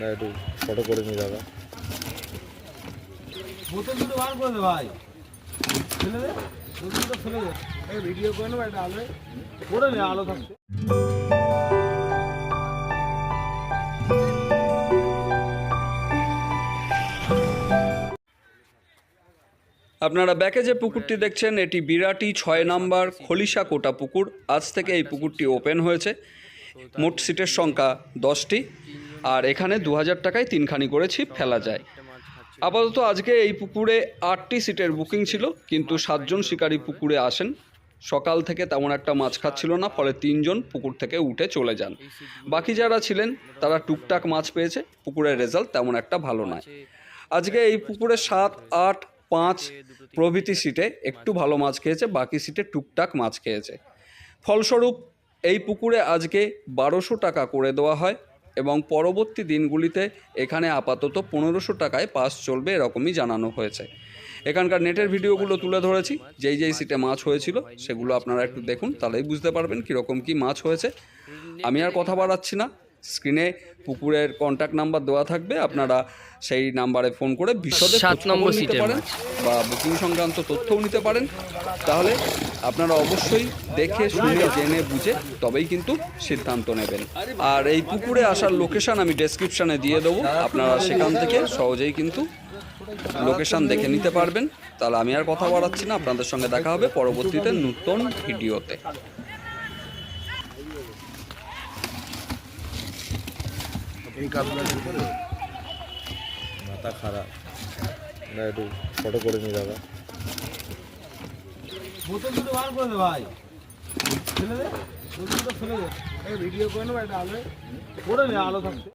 না একটু ফটো করে নি দাদা। বোতল দুটো বার করে দে ভাই। ফেলে দে বোতল দুটো ফেলে দে। ভিডিও করে নেব একটা আলো করে নে আলো থাকতে আপনারা ব্যাকে যে পুকুরটি দেখছেন এটি বিরাটি ছয় নাম্বার খলিশা কোটা পুকুর। আজ থেকে এই পুকুরটি ওপেন হয়েছে। মোট সিটের সংখ্যা দশটি। আর এখানে দু হাজার টাকায় তিনখানি করে ছিপ ফেলা যায়। আপাতত আজকে এই পুকুরে আটটি সিটের বুকিং ছিল, কিন্তু সাতজন শিকারী পুকুরে আসেন। সকাল থেকে তেমন একটা মাছ খাচ্ছিল না, ফলে তিনজন পুকুর থেকে উঠে চলে যান। বাকি যারা ছিলেন, তারা টুকটাক মাছ পেয়েছে, পুকুরের রেজাল্ট তেমন একটা ভালো নয়। আজকে এই পুকুরে সাত, আট, পাঁচ প্রভৃতি সিটে একটু ভালো মাছ খেয়েছে, বাকি সিটে টুকটাক মাছ খেয়েছে। ফলস্বরূপ, এই পুকুরে আজকে বারোশো টাকা করে দেওয়া হয় এবং পরবর্তী দিনগুলিতে এখানে আপাতত পনেরোশো টাকায় পাস চলবে এরকমই জানানো হয়েছে। এখানকার নেটের ভিডিওগুলো তুলে ধরেছি। যেই যেই সিটে মাছ হয়েছিল সেগুলো আপনারা একটু দেখুন, তাহলেই বুঝতে পারবেন কীরকম কী মাছ হয়েছে। আমি আর কথা বাড়াচ্ছি না। স্ক্রিনে পুকুরের কন্ট্যাক্ট নাম্বার দেওয়া থাকবে। আপনারা সেই নাম্বারে ফোন করে বিশদে সাত নম্বর নিতে পারেন বা বুকিং সংক্রান্ত তথ্যও নিতে পারেন। তাহলে আপনারা অবশ্যই দেখে শুনে জেনে বুঝে তবেই কিন্তু সিদ্ধান্ত নেবেন। আর এই পুকুরে আসার লোকেশান আমি ডেসক্রিপশানে দিয়ে দেবো। আপনারা সেখান থেকে সহজেই কিন্তু লোকেশন দেখে নিতে পারবেন। তাহলে আমি আর কথা বাড়াচ্ছি না। আপনাদের সঙ্গে দেখা হবে পরবর্তীতে নতুন ভিডিওতে। মাথা খারাপ। না একটু ফটো করে নিয়ে দাদা। বোতল দুটো বার করে দে ভাই। ফেলে দে। বোতল দুটো ফেলে দে। এই ভিডিও করে নেব একটা আলো করে নে আলো থাকতে